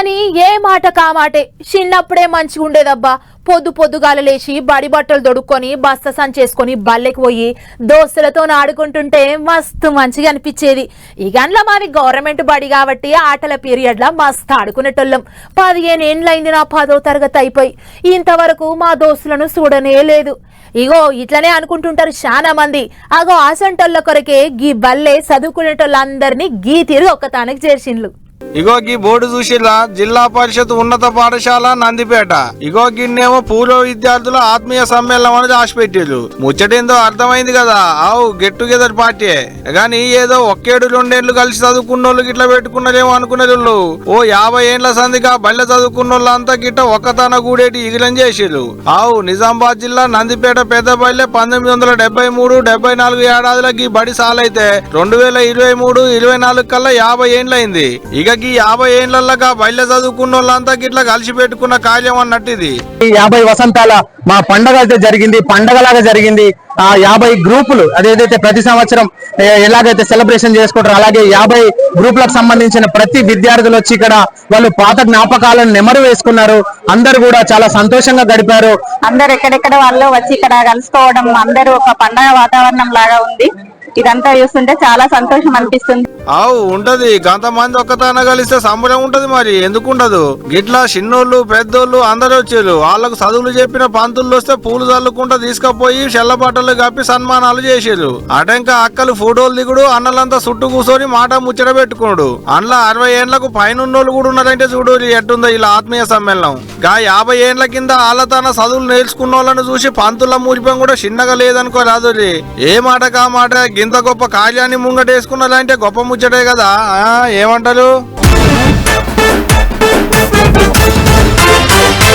కానీ ఏ మాట కామాటే చిన్నప్పుడే మంచిగా ఉండేదబ్బా. పొద్దు పొద్దుగాల లేచి బడి బట్టలు దొడుక్కొని బస్త సంచేసుకొని బల్లెకి పోయి దోస్తులతో ఆడుకుంటుంటే మస్తు మంచిగా అనిపించేది. ఈ గండ్ల మాది గవర్నమెంట్ బడి కాబట్టి ఆటల పీరియడ్లా మస్తు ఆడుకునేటోళ్ళం. పదిహేను ఏండ్లైంది నా పదో తరగతి అయిపోయి. ఇంతవరకు మా దోస్తులను చూడనే లేదు. ఇగో ఇట్లనే అనుకుంటుంటారు చాలా మంది. అగో ఆసంటోళ్ళ కొరకే గీ బల్లే చదువుకునేటోళ్ళందరినీ గీ తీరు ఒక్కతానికి చేర్చిండ్లు. ఇగో గీ బోర్డు చూసిలా జిల్లా పరిషత్ ఉన్నత పాఠశాల నందిపేట. ఇగో గిన్నేమో పూర్వ విద్యార్థుల ఆత్మీయ సమ్మేళనం అని రాసి ముచ్చటేందో అర్థమైంది కదా? ఆవు గెట్ టుగెదర్ పార్టీ గాని ఏదో ఒక్కేడు రెండేళ్ళు కలిసి చదువుకున్న వాళ్ళు గిట్ల పెట్టుకున్నారేమో అనుకునేళ్ళు ఓ యాభై ఏండ్ల సందిగా బల్లె చదువుకున్న వాళ్ళంతా గిట్ట ఒక్కతన గూడేటి ఇగిలం చేసిర్రు. ఆవు నిజామాబాద్ జిల్లా నందిపేట పెద్దపల్లె పంతొమ్మిది వందల డెబ్బై మూడు డెబ్బై నాలుగు ఏడాదిలకి బడి సాలైతే రెండు వేల ఇరవై మూడు ఇరవై నాలుగు కల్లా యాభై ఏండ్లైంది ఇక గీ యాభై ఏండ్లగా బయలు చదువుకున్న వాళ్ళంతా గిట్లా కలిసి పెట్టుకున్న కార్యం అన్నట్టు ఇది ఈ యాభై వసంతాల మా పండగ అయితే జరిగింది పండగలాగా జరిగింది. ఆ యాభై గ్రూపులు అదేదైతే ప్రతి సంవత్సరం ఎలాగైతే సెలబ్రేషన్ చేసుకుంటారో అలాగే యాభై గ్రూపులకు సంబంధించిన ప్రతి విద్యార్థులు వచ్చి ఇక్కడ వాళ్ళు పాత జ్ఞాపకాలను నెమరు వేసుకున్నారు. అందరూ కూడా చాలా సంతోషంగా గడిపారు. అందరు ఎక్కడెక్కడ వాళ్ళు వచ్చి ఇక్కడ కలుసుకోవడం అందరూ ఒక పండగ వాతావరణం లాగా ఉంది. ఇదంతా చూస్తుంటే చాలా సంతోషం అనిపిస్తుంది. ఆవు ఉంటది. మంది ఒక్కతాన కలిస్తే సంబరం ఉంటది మరి. ఎందుకు ఉండదు? గిట్లా చిన్నోళ్ళు పెద్దోళ్ళు అందరూ వచ్చారు. వాళ్ళకు చదువులు చెప్పిన పంతులు వస్తే పూలు చల్లుకుంటా తీసుకుపోయి చెల్ల బట్టలు కప్పి సన్మానాలు చేసారు. అటంక అక్కలు ఫోటోలు దిగుడు అన్నలంతా చుట్టూ కూర్చొని మాట ముచ్చట పెట్టుకున్నాడు అందులో అరవై ఏండ్లకు పైన ఉన్నోళ్ళు కూడా ఉన్నారంటే చూడు ఎట్టుందో ఇలా ఆత్మీయ సమ్మేళనం. గా యాభై ఏండ్ల కింద వాళ్ళ తన చదువులు నేర్చుకున్న వాళ్ళని చూసి పంతుల మూరిపం కూడా చిన్నగా లేదనుకో రాదు ఏ మాట కా మాట గింత గొప్ప కార్యాన్ని ముంగటేసుకున్నారంటే గొప్ప ముచ్చటే కదా? ఏమంటారు?